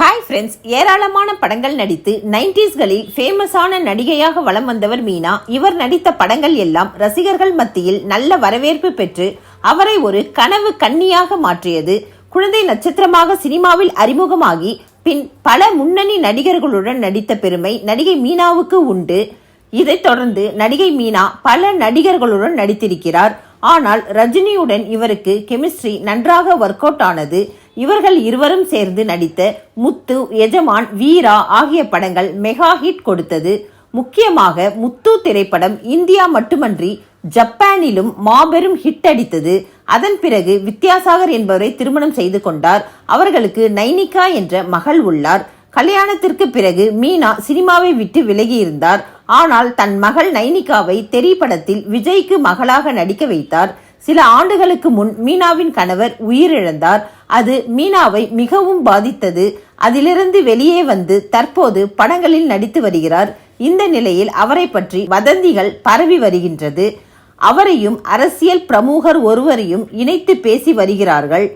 Hi friends ஏராளமான படங்கள் நடித்து நைன்டிஸ்களில் ஃபேமஸான நடிகையாக வலம் வந்தவர் மீனா. இவர் நடித்த படங்கள் எல்லாம் ரசிகர்கள் மத்தியில் நல்ல வரவேற்பு பெற்று அவரை ஒரு கனவு கன்னியாக மாற்றியது. குழந்தை நட்சத்திரமாக சினிமாவில் அறிமுகமாகி பின் பல முன்னணி நடிகர்களுடன் நடித்த பெருமை நடிகை மீனாவுக்கு உண்டு. இதைத் தொடர்ந்து நடிகை மீனா பல நடிகர்களுடன் நடித்திருக்கிறார். ஆனால் ரஜினியுடன் இவருக்கு கெமிஸ்ட்ரி நன்றாக ஒர்க் அவுட் ஆனது இவர்கள் இருவரும் சேர்ந்து நடித்த முத்து எஜமான் வீரா ஆகிய படங்கள் மெகா ஹிட் கொடுத்தது. முக்கியமாக முத்து திரைப்படம் இந்தியா மட்டுமன்றி ஜப்பானிலும் மாபெரும் ஹிட் அடித்தது. அதன் பிறகு வித்யாசாகர் என்பவரை திருமணம் செய்து கொண்டார். அவர்களுக்கு நைனிகா என்ற மகள் உள்ளார். கல்யாணத்திற்கு பிறகு மீனா சினிமாவை விட்டு விலகியிருந்தார். ஆனால் தன் மகள் நைனிகாவை தெரி படத்தில் விஜய்க்கு மகளாக நடிக்க வைத்தார். சில ஆண்டுகளுக்கு முன் மீனாவின் கணவர் உயிரிழந்தார். அது மீனாவை மிகவும் பாதித்தது. அதிலிருந்து வெளியே வந்து தற்போது படங்களில் நடித்து வருகிறார். இந்த நிலையில் அவரை பற்றி வதந்திகள் பரவி வருகின்றது. அவரையும் அரசியல் பிரமுகர் ஒருவரையும் இணைத்து பேசி வருகிறார்கள்.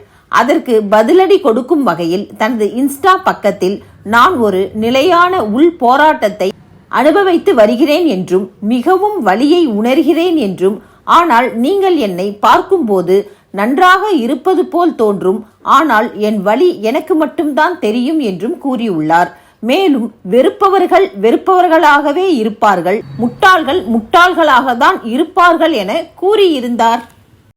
அதற்கு பதிலடி கொடுக்கும் வகையில் தனது இன்ஸ்டா பக்கத்தில் நான் ஒரு நிலையான உள் போராட்டத்தை அனுபவித்து வருகிறேன் என்றும் மிகவும் வலியை உணர்கிறேன் என்றும் ஆனால் நீங்கள் என்னை பார்க்கும்போது நன்றாக இருப்பது போல் தோன்றும் ஆனால் என் வழி எனக்கு மட்டும்தான் தெரியும் என்றும் கூறியுள்ளார். மேலும் வெறுப்பவர்கள் வெறுப்பவர்களாகவே இருப்பார்கள் முட்டாள்கள் முட்டாள்களாக தான் இருப்பார்கள் என கூறியிருந்தார்.